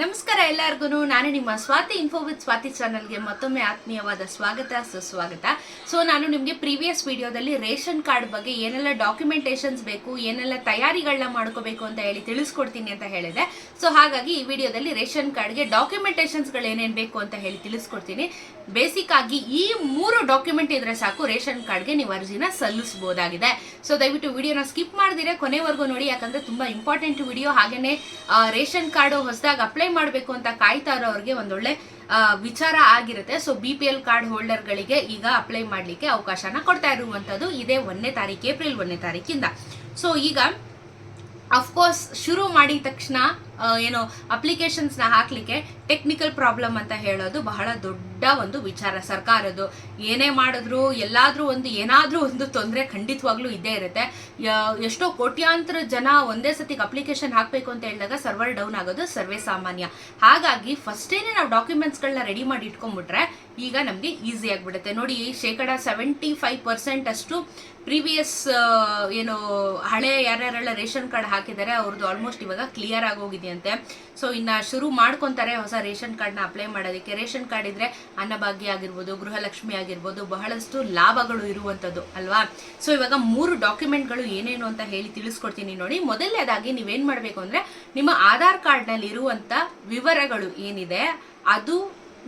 ನಮಸ್ಕಾರ ಎಲ್ಲರಿಗೂ ನಾನು ನಿಮ್ಮ ಸ್ವಾತಿ ಇನ್ಫೋ ವಿತ್ ಸ್ವಾತಿ ಚಾನಲ್ಗೆ ಮತ್ತೊಮ್ಮೆ ಆತ್ಮೀಯವಾದ ಸ್ವಾಗತ, ಸುಸ್ವಾಗತ. ಸೊ ನಾನು ನಿಮಗೆ ಪ್ರೀವಿಯಸ್ ವಿಡಿಯೋದಲ್ಲಿ ರೇಷನ್ ಕಾರ್ಡ್ ಬಗ್ಗೆ ಏನೆಲ್ಲ ಡಾಕ್ಯುಮೆಂಟೇಶನ್ಸ್ ಬೇಕು, ಏನೆಲ್ಲ ತಯಾರಿಗಳನ್ನ ಮಾಡ್ಕೋಬೇಕು ಅಂತ ಹೇಳಿ ತಿಳಿಸ್ಕೊಡ್ತೀನಿ ಅಂತ ಹೇಳಿದೆ. ಸೊ ಹಾಗಾಗಿ ಈ ವಿಡಿಯೋದಲ್ಲಿ ರೇಷನ್ ಕಾರ್ಡ್ಗೆ ಡಾಕ್ಯುಮೆಂಟೇಶನ್ಸ್ಗಳು ಏನೇನು ಬೇಕು ಅಂತ ಹೇಳಿ ತಿಳಿಸ್ಕೊಡ್ತೀನಿ. ಬೇಸಿಕ್ ಆಗಿ ಈ ಮೂರು ಡಾಕ್ಯುಮೆಂಟ್ ಇದ್ರೆ ಸಾಕು ರೇಷನ್ ಕಾರ್ಡ್ಗೆ ನೀವು ಅರ್ಜಿನ ಸಲ್ಲಿಸಬಹುದಾಗಿದೆ ಸೊ ದಯವಿಟ್ಟು ವಿಡಿಯೋನ ಸ್ಕಿಪ್ ಮಾಡಿದಿರೆ, ಕೊನೆವರೆಗೂ ನೋಡಿ. ಯಾಕಂದ್ರೆ ತುಂಬಾ ಇಂಪಾರ್ಟೆಂಟ್ ವಿಡಿಯೋ ಹಾಗೇನೆ ರೇಷನ್ ಕಾರ್ಡ್ ಹೊಸದಾಗಿ ಅಪ್ಲೈ ಮಾಡಬೇಕು ಅಂತ ಕಾಯ್ತಾ ಇರೋರಿಗೆ ಒಂದೊಳ್ಳೆ ವಿಚಾರ ಆಗಿರುತ್ತೆ. So B P L card ಹೋಲ್ಡರ್ಗಳಿಗೆ ಈಗ ಅಪ್ಲೈ ಮಾಡಲಿಕ್ಕೆ ಅವಕಾಶನ ಕೊಡ್ತಾ ಇರುವಂಥದ್ದು ಇದೇ ಒಂದನೇ ತಾರೀಕು, ಏಪ್ರಿಲ್ ಒಂದನೇ ತಾರೀಕಿಂದ. ಸೊ ಈಗ ಅಫ್ಕೋರ್ಸ್ ಶುರು ಮಾಡಿದ ತಕ್ಷಣ ಏನು ಅಪ್ಲಿಕೇಶನ್ಸ್ನ ಹಾಕಲಿಕ್ಕೆ ಟೆಕ್ನಿಕಲ್ ಪ್ರಾಬ್ಲಮ್ ಅಂತ ಹೇಳೋದು ಬಹಳ ದೊಡ್ಡ ಒಂದು ವಿಚಾರ. ಸರ್ಕಾರದ್ದು ಏನೇ ಮಾಡಿದ್ರು, ಎಲ್ಲಾದ್ರೂ ಒಂದು ಏನಾದ್ರೂ ಒಂದು ತೊಂದರೆ ಖಂಡಿತವಾಗ್ಲೂ ಇದ್ದೇ ಇರುತ್ತೆ. ಎಷ್ಟೋ ಕೋಟ್ಯಾಂತರ ಜನ ಒಂದೇ ಸತಿಗೆ ಅಪ್ಲಿಕೇಶನ್ ಹಾಕಬೇಕು ಅಂತ ಹೇಳಿದಾಗ ಸರ್ವರ್ ಡೌನ್ ಆಗೋದು ಸರ್ವೇ ಸಾಮಾನ್ಯ. ಹಾಗಾಗಿ ಫಸ್ಟೇನೆ ನಾವು ಡಾಕ್ಯುಮೆಂಟ್ಸ್ಗಳನ್ನ ರೆಡಿ ಮಾಡಿ ಇಟ್ಕೊಂಡ್ಬಿಟ್ರೆ ಈಗ ನಮಗೆ ಈಸಿ ಆಗಿಬಿಡುತ್ತೆ. ನೋಡಿ ಶೇಕಡ ಸೆವೆಂಟಿ ಫೈವ್ ಪರ್ಸೆಂಟ್ ಅಷ್ಟು ಪ್ರೀವಿಯಸ್ ಏನು ಹಳೆ ಯಾರ್ಯಾರೆಲ್ಲ ರೇಷನ್ ಕಾರ್ಡ್ ಹಾಕಿದ್ದಾರೆ, ಅವ್ರದ್ದು ಆಲ್ಮೋಸ್ಟ್ ಇವಾಗ ಕ್ಲಿಯರ್ ಆಗೋಗಿದೆಯಂತೆ ಸೊ ಇನ್ನ ಶುರು ಮಾಡ್ಕೊಂತಾರೆ ಹೊಸ ರೇಷನ್ ಕಾರ್ಡ್ನ ಅಪ್ಲೈ ಮಾಡೋದಕ್ಕೆ. ರೇಷನ್ ಕಾರ್ಡ್ ಇದ್ರೆ ಅನ್ನಭಾಗ್ಯ ಆಗಿರ್ಬೋದು, ಗೃಹಲಕ್ಷ್ಮಿ ಆಗಿರ್ಬೋದು, ಬಹಳಷ್ಟು ಲಾಭಗಳು ಇರುವಂಥದ್ದು ಅಲ್ವಾ? ಸೊ ಇವಾಗ ಮೂರು ಡಾಕ್ಯುಮೆಂಟ್ಗಳು ಏನೇನು ಅಂತ ಹೇಳಿ ತಿಳಿಸ್ಕೊಡ್ತೀನಿ ನೋಡಿ. ಮೊದಲನೇದಾಗಿ ನೀವೇನ್ ಮಾಡಬೇಕು ಅಂದ್ರೆ ನಿಮ್ಮ ಆಧಾರ್ ಕಾರ್ಡ್ನಲ್ಲಿ ಇರುವಂತ ವಿವರಗಳು ಏನಿದೆ, ಅದು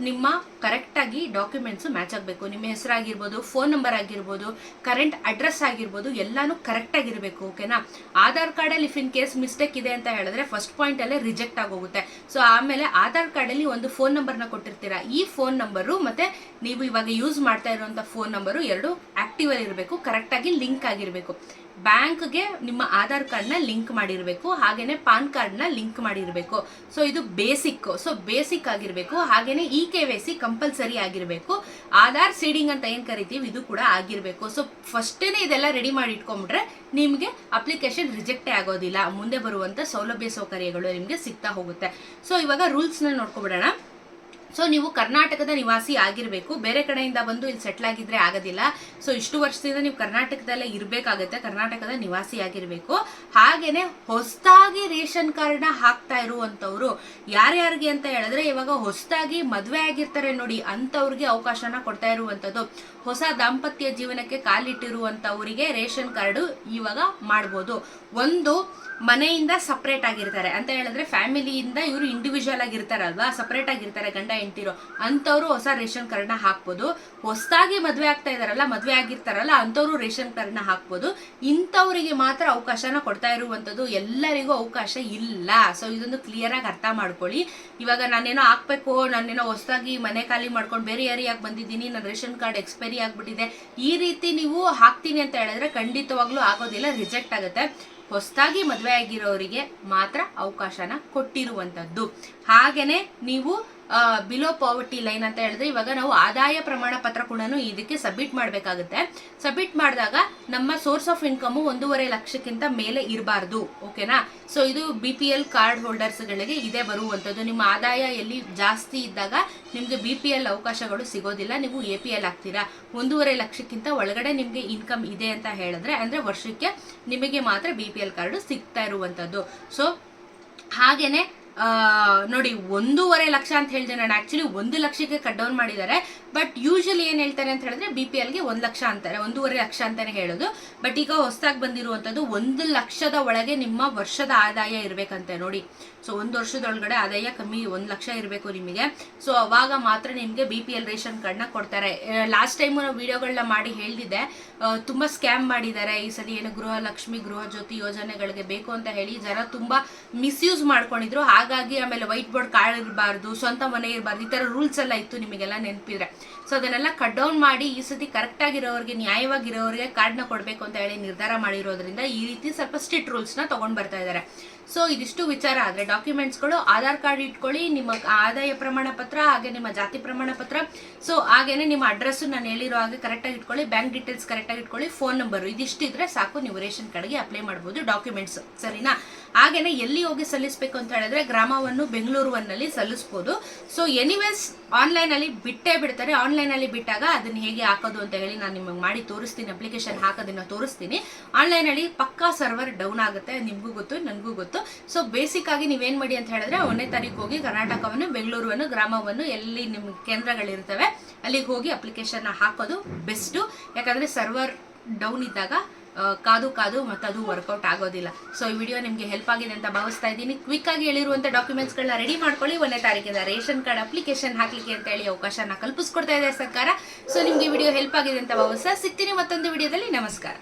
ನಿಮ್ಮ ಕರೆಕ್ಟಾಗಿ ಡಾಕ್ಯುಮೆಂಟ್ಸ್ ಮ್ಯಾಚ್ ಆಗಬೇಕು. ನಿಮ್ಮ ಹೆಸರಾಗಿರ್ಬೋದು ಫೋನ್ ನಂಬರ್ ಆಗಿರ್ಬೋದು ಕರೆಂಟ್ ಅಡ್ರೆಸ್ ಆಗಿರ್ಬೋದು, ಎಲ್ಲಾನು ಕರೆಕ್ಟ್ ಆಗಿರಬೇಕು ಓಕೆನಾ ಆಧಾರ್ ಕಾರ್ಡಲ್ಲಿ ಇಫ್ ಇನ್ ಕೇಸ್ ಮಿಸ್ಟೇಕ್ ಇದೆ ಅಂತ ಹೇಳಿದ್ರೆ ಫಸ್ಟ್ ಪಾಯಿಂಟ್ ಅಲ್ಲೇ ರಿಜೆಕ್ಟ್ ಆಗೋಗುತ್ತೆ. ಸೊ ಆಮೇಲೆ ಆಧಾರ್ ಕಾರ್ಡಲ್ಲಿ ಒಂದು ಫೋನ್ ನಂಬರ್ನ ಕೊಟ್ಟಿರ್ತೀರಾ? ಈ ಫೋನ್ ನಂಬರು ಮತ್ತೆ ನೀವು ಇವಾಗ ಯೂಸ್ ಮಾಡ್ತಾ ಇರುವಂತ ಫೋನ್ ನಂಬರು ಎರಡು ಆಕ್ಟಿವ್ ಅಲ್ಲಿ ಇರಬೇಕು ಕರೆಕ್ಟಾಗಿ ಲಿಂಕ್ ಆಗಿರಬೇಕು. ಬ್ಯಾಂಕ್ಗೆ ನಿಮ್ಮ ಆಧಾರ್ ಕಾರ್ಡ್ನ ಲಿಂಕ್ ಮಾಡಿರಬೇಕು, ಹಾಗೇನೆ ಪಾನ್ ಕಾರ್ಡ್ನ ಲಿಂಕ್ ಮಾಡಿರಬೇಕು. ಸೊ ಇದು ಬೇಸಿಕ್ ಸೊ ಬೇಸಿಕ್ ಆಗಿರಬೇಕು, ಹಾಗೇನೆ E K Y C compulsory ಆಗಿರಬೇಕು. ಆಧಾರ್ ಸೀಡಿಂಗ್ ಅಂತ ಏನು ಕರಿತೀವಿ, ಇದು ಕೂಡ ಆಗಿರಬೇಕು. ಸೊ ಫಸ್ಟೇನೆ ಇದೆಲ್ಲ ರೆಡಿ ಮಾಡಿ ಇಟ್ಕೊಂಡ್ಬಿಟ್ರೆ ನಿಮಗೆ ಅಪ್ಲಿಕೇಶನ್ ರಿಜೆಕ್ಟೇ ಆಗೋದಿಲ್ಲ. ಮುಂದೆ ಬರುವಂತ ಸೌಲಭ್ಯ ಸೌಕರ್ಯಗಳು ನಿಮಗೆ ಸಿಗ್ತಾ ಹೋಗುತ್ತೆ. ಸೊ ಇವಾಗ ರೂಲ್ಸ್ನ ನೋಡ್ಕೊಬಿಡೋಣ. ಸೊ ನೀವು ಕರ್ನಾಟಕದ ನಿವಾಸಿ ಆಗಿರಬೇಕು. ಬೇರೆ ಕಡೆಯಿಂದ ಬಂದು ಇಲ್ಲಿ ಸೆಟ್ಲ್ ಆಗಿದ್ರೆ ಆಗೋದಿಲ್ಲ. ಸೊ ಇಷ್ಟು ವರ್ಷದಿಂದ ನೀವು ಕರ್ನಾಟಕದಲ್ಲೇ ಇರಬೇಕಾಗತ್ತೆ. ಕರ್ನಾಟಕದ ನಿವಾಸಿ ಆಗಿರಬೇಕು. ಹಾಗೇನೆ ಹೊಸದಾಗಿ ರೇಷನ್ ಕಾರ್ಡ್ನ ಹಾಕ್ತಾ ಇರುವಂತವ್ರು ಯಾರ್ಯಾರಿಗೆ ಅಂತ ಹೇಳಿದ್ರೆ ಇವಾಗ ಹೊಸದಾಗಿ ಮದುವೆ ಆಗಿರ್ತಾರೆ ನೋಡಿ ಅಂಥವ್ರಿಗೆ ಅವಕಾಶನ ಕೊಡ್ತಾ ಇರುವಂಥದ್ದು. ಹೊಸ ದಾಂಪತ್ಯ ಜೀವನಕ್ಕೆ ಕಾಲಿಟ್ಟಿರುವಂಥವರಿಗೆ ರೇಷನ್ ಕಾರ್ಡ್ ಇವಾಗ ಮಾಡ್ಬೋದು. ಒಂದು ಮನೆಯಿಂದ ಸಪ್ರೇಟ್ ಆಗಿರ್ತಾರೆ. ಅಂತ ಹೇಳಿದ್ರೆ ಫ್ಯಾಮಿಲಿಯಿಂದ ಇವರು ಇಂಡಿವಿಜುವಲ್ ಆಗಿರ್ತಾರಲ್ವಾ? ಸಪ್ರೇಟ್ ಆಗಿರ್ತಾರೆ, ಗಂಡ ಹೆಂಡತಿರು ಅಂತವ್ರು ಹೊಸ ರೇಷನ್ ಕಾರ್ಡ್ನ ಹಾಕ್ಬೋದು. ಹೊಸದಾಗಿ ಮದುವೆ ಆಗ್ತಾ ಇದಾರಲ್ಲ ಮದುವೆ ಆಗಿರ್ತಾರಲ್ಲ ಅಂತವ್ರು ರೇಷನ್ ಕಾರ್ಡ್ನ ಹಾಕ್ಬೋದು. ಇಂಥವರಿಗೆ ಮಾತ್ರ ಅವಕಾಶನ ಕೊಡ್ತಾ ಇರುವಂಥದ್ದು ಎಲ್ಲರಿಗೂ ಅವಕಾಶ ಇಲ್ಲ. ಸೊ ಇದೊಂದು ಕ್ಲಿಯರ್ ಆಗಿ ಅರ್ಥ ಮಾಡ್ಕೊಳ್ಳಿ. ಇವಾಗ ನಾನೇನೋ ಹಾಕ್ಬೇಕು, ನಾನೇನೋ ಹೊಸದಾಗಿ ಮನೆ ಖಾಲಿ ಮಾಡ್ಕೊಂಡು ಬೇರೆ ಏರಿಯಾಗಿ ಬಂದಿದ್ದೀನಿ ನನ್ನ ರೇಷನ್ ಕಾರ್ಡ್ ಎಕ್ಸ್ಪೈರಿ ಆಗಿಬಿಟ್ಟಿದೆ, ಈ ರೀತಿ ನೀವು ಹಾಕ್ತೀನಿ ಅಂತ ಹೇಳಿದ್ರೆ ಖಂಡಿತವಾಗ್ಲೂ ಆಗೋದಿಲ್ಲ ರಿಜೆಕ್ಟ್ ಆಗುತ್ತೆ. ಹೊಸದಾಗಿ ಮದುವೆ ಆಗಿರೋರಿಗೆ ಮಾತ್ರ ಅವಕಾಶನ ಕೊಟ್ಟಿರುವಂತದ್ದು. ಹಾಗೇನೆ ನೀವು ಬಿಲೋ ಪಾವರ್ಟಿ ಲೈನ್ ಅಂತ ಹೇಳಿದ್ರೆ ಇವಾಗ ನಾವು ಆದಾಯ ಪ್ರಮಾಣ ಪತ್ರ ಕೂಡ ಇದಕ್ಕೆ ಸಬ್ಮಿಟ್ ಮಾಡಬೇಕಾಗುತ್ತೆ. ಸಬ್ಮಿಟ್ ಮಾಡಿದಾಗ ನಮ್ಮ ಸೋರ್ಸ್ ಆಫ್ ಇನ್ಕಮ್ ಒಂದೂವರೆ ಲಕ್ಷಕ್ಕಿಂತ ಮೇಲೆ ಇರಬಾರ್ದು ಓಕೆನಾ ಸೊ ಇದು ಬಿ ಪಿ ಎಲ್ ಕಾರ್ಡ್ ಹೋಲ್ಡರ್ಸ್ಗಳಿಗೆ ಇದೇ ಬರುವಂಥದ್ದು. ನಿಮ್ಮ ಆದಾಯ ಎಲ್ಲಿ ಜಾಸ್ತಿ ಇದ್ದಾಗ ನಿಮಗೆ ಬಿ ಪಿ ಎಲ್ ಅವಕಾಶಗಳು ಸಿಗೋದಿಲ್ಲ, ನೀವು ಎ ಪಿ ಎಲ್ ಆಗ್ತೀರಾ ಒಂದೂವರೆ ಲಕ್ಷಕ್ಕಿಂತ ಒಳಗಡೆ ನಿಮಗೆ ಇನ್ಕಮ್ ಇದೆ ಅಂತ ಹೇಳಿದ್ರೆ, ಅಂದ್ರೆ ವರ್ಷಕ್ಕೆ ನಿಮಗೆ ಮಾತ್ರ ಬಿ ಪಿ ಎಲ್ ಕಾರ್ಡು ಸಿಗ್ತಾ ಇರುವಂಥದ್ದು. ಸೊ ಹಾಗೇನೆ ನೋಡಿ, ಒಂದೂವರೆ ಲಕ್ಷ ಅಂತ ಹೇಳಿದೆ ನಾನು. ಆಕ್ಚುಲಿ ಒಂದು ಲಕ್ಷಕ್ಕೆ ಕಟ್ ಡೌನ್ ಮಾಡಿದ್ದಾರೆ. ಬಟ್ ಯೂಶಲಿ ಏನು ಹೇಳ್ತಾರೆ ಅಂತ ಹೇಳಿದ್ರೆ ಬಿ ಪಿ ಎಲ್ಗೆ ಒಂದು ಲಕ್ಷ ಅಂತಾರೆ. ಒಂದೂವರೆ ಲಕ್ಷ ಅಂತಾನೆ ಹೇಳೋದು. ಬಟ್ ಈಗ ಹೊಸದಾಗಿ ಬಂದಿರುವಂಥದ್ದು ಒಂದು ಲಕ್ಷದ ಒಳಗೆ ನಿಮ್ಮ ವರ್ಷದ ಆದಾಯ ಇರಬೇಕಂತೆ ನೋಡಿ. ಸೊ ಒಂದು ವರ್ಷದೊಳಗಡೆ ಆದಾಯ ಕಮ್ಮಿ ಒಂದು ಲಕ್ಷ ಇರಬೇಕು ನಿಮಗೆ. ಸೊ ಅವಾಗ ಮಾತ್ರ ನಿಮಗೆ ಬಿ ಪಿ ಎಲ್ ರೇಷನ್ ಕಾರ್ಡ್ನ ಕೊಡ್ತಾರೆ. ಲಾಸ್ಟ್ ಟೈಮು ನಾವು ವಿಡಿಯೋಗಳನ್ನ ಮಾಡಿ ಹೇಳಿದೆ ತುಂಬ ಸ್ಕ್ಯಾಮ್ ಮಾಡಿದ್ದಾರೆ. ಈ ಸಲ ಏನು ಗೃಹಲಕ್ಷ್ಮಿ ಗೃಹ ಜ್ಯೋತಿ ಯೋಜನೆಗಳಿಗೆ ಬೇಕು ಅಂತ ಹೇಳಿ ಜನ ತುಂಬ ಮಿಸ್ಯೂಸ್ ಮಾಡ್ಕೊಂಡಿದ್ರು. ಹಾಗಾಗಿ ಆಮೇಲೆ ವೈಟ್ ಬೋರ್ಡ್ ಕಾರ್ಡ್ ಇರಬಾರ್ದು ಸ್ವಂತ ಮನೆ ಇರಬಾರ್ದು, ಈ ಥರ ರೂಲ್ಸ್ ಎಲ್ಲ ಇತ್ತು ನಿಮಗೆಲ್ಲ ನೆನಪಿದ್ರೆ. ಸೊ ಅದನ್ನೆಲ್ಲ ಕಟ್ ಡೌನ್ ಮಾಡಿ ಈ ಸತಿ ಕರೆಕ್ಟ್ ಆಗಿರೋರಿಗೆ, ನ್ಯಾಯವಾಗಿರೋರಿಗೆ ಕಾರ್ಡ್ನ ಕೊಡಬೇಕು ಅಂತ ಹೇಳಿ ನಿರ್ಧಾರ ಮಾಡಿರೋದ್ರಿಂದ ಈ ರೀತಿ ಸ್ವಲ್ಪ ಸ್ಟ್ರಿಕ್ಟ್ ರೂಲ್ಸ್ನ ತಗೊಂಡ್ ಬರ್ತಾ ಇದ್ದಾರೆ ಸೊ ಇದಿಷ್ಟು ವಿಚಾರ ಆದರೆ ಡಾಕ್ಯುಮೆಂಟ್ಸ್ಗಳು ಆಧಾರ್ ಕಾರ್ಡ್ ಇಟ್ಕೊಳ್ಳಿ, ನಿಮ್ಮ ಆದಾಯ ಪ್ರಮಾಣ ಪತ್ರ ಹಾಗೆ ನಿಮ್ಮ ಜಾತಿ ಪ್ರಮಾಣ ಪತ್ರ. ಸೊ ಹಾಗೇನೆ ನಿಮ್ಮ ಅಡ್ರೆಸ್ ನಾನು ಹೇಳಿರೋ ಹಾಗೆ ಕರೆಕ್ಟಾಗಿ ಇಟ್ಕೊಳ್ಳಿ ಬ್ಯಾಂಕ್ ಡೀಟೇಲ್ಸ್ ಕರೆಕ್ಟಾಗಿ ಇಟ್ಕೊಳ್ಳಿ ಫೋನ್ ನಂಬರ್ ಇದಿಷ್ಟು ಇದ್ರೆ ಸಾಕು, ನೀವು ರೇಷನ್ ಕಾರ್ಡ್ಗೆ ಅಪ್ಲೈ ಮಾಡ್ಬೋದು ಡಾಕ್ಯುಮೆಂಟ್ಸ್ ಸರಿನಾ? ಹಾಗೇನೆ ಎಲ್ಲಿ ಹೋಗಿ ಸಲ್ಲಿಸಬೇಕು ಅಂತ ಹೇಳಿದ್ರೆ ಗ್ರಾಮವನ್ನು ಬೆಂಗಳೂರು ಒನ್ನಲ್ಲಿ ಸಲ್ಲಿಸ್ಬೋದು. ಸೊ ಎನಿವೇಸ್ ಆನ್ಲೈನ್ ಅಲ್ಲಿ ಬಿಟ್ಟೇ ಬಿಡ್ತಾರೆ. ಆನ್ಲೈನ್ ಅಲ್ಲಿ ಬಿಟ್ಟಾಗ ಅದನ್ನ ಹೇಗೆ ಹಾಕೋದು ಅಂತ ಹೇಳಿ ನಾನು ನಿಮಗೆ ಮಾಡಿ ತೋರಿಸ್ತೀನಿ. ಅಪ್ಲಿಕೇಶನ್ ಹಾಕೋದನ್ನ ತೋರಿಸ್ತೀನಿ. ಆನ್ಲೈನ್ ಅಲ್ಲಿ ಪಕ್ಕಾ ಸರ್ವರ್ ಡೌನ್ ಆಗುತ್ತೆ. ನಿಮಗೂ ಗೊತ್ತು, ನನಗೂ ಗೊತ್ತು. ಸೊ ಬೇಸಿಕ್ ಆಗಿ ನೀವೇನು ಮಾಡಿ ಅಂತ ಹೇಳಿದ್ರೆ ಒಂದನೇ ತಾರೀಕು ಹೋಗಿ ಕರ್ನಾಟಕವನ್ನು ಬೆಂಗಳೂರನ್ನು ಗ್ರಾಮವನ್ನು ಎಲ್ಲಿ ನಿಮ್ಮ ಕೇಂದ್ರಗಳಿರ್ತವೆ, ಅಲ್ಲಿಗೆ ಹೋಗಿ ಅಪ್ಲಿಕೇಶನ್ ಹಾಕೋದು ಬೆಸ್ಟು ಯಾಕಂದ್ರೆ ಸರ್ವರ್ ಡೌನ್ ಇದ್ದಾಗ ಕಾದು ಕಾದು ಮತ್ತೆ ಅದು ವರ್ಕೌಟ್ ಆಗೋದಿಲ್ಲ. ಸೊ ಈ ವಿಡಿಯೋ ನಿಮಗೆ ಹೆಲ್ಪ್ ಆಗಿದೆ ಅಂತ ಭಾವಿಸ್ತಾ ಇದ್ದೀನಿ. ಕ್ವಿಕ್ ಆಗಿ ಹೇಳಿರುವಂಥ ಡಾಕ್ಯುಮೆಂಟ್ಸ್ಗಳನ್ನ ರೆಡಿ ಮಾಡ್ಕೊಳ್ಳಿ. ಒಂದನೇ ತಾರೀಕಿಂದ ರೇಷನ್ ಕಾರ್ಡ್ ಅಪ್ಲಿಕೇಶನ್ ಹಾಕ್ಲಿಕ್ಕೆ ಅಂತ ಹೇಳಿ ಅವಕಾಶನ ಕಲ್ಪಿಸ್ಕೊಡ್ತಾ ಇದೆ ಸರ್ಕಾರ. ಸೊ ನಿಮ್ಗೆ ವಿಡಿಯೋ ಹೆಲ್ಪ್ ಆಗಿದೆ ಅಂತ ಭಾವಿಸ್ತಾ, ಸಿಗ್ತೀನಿ ಮತ್ತೊಂದು ವಿಡಿಯೋದಲ್ಲಿ ನಮಸ್ಕಾರ.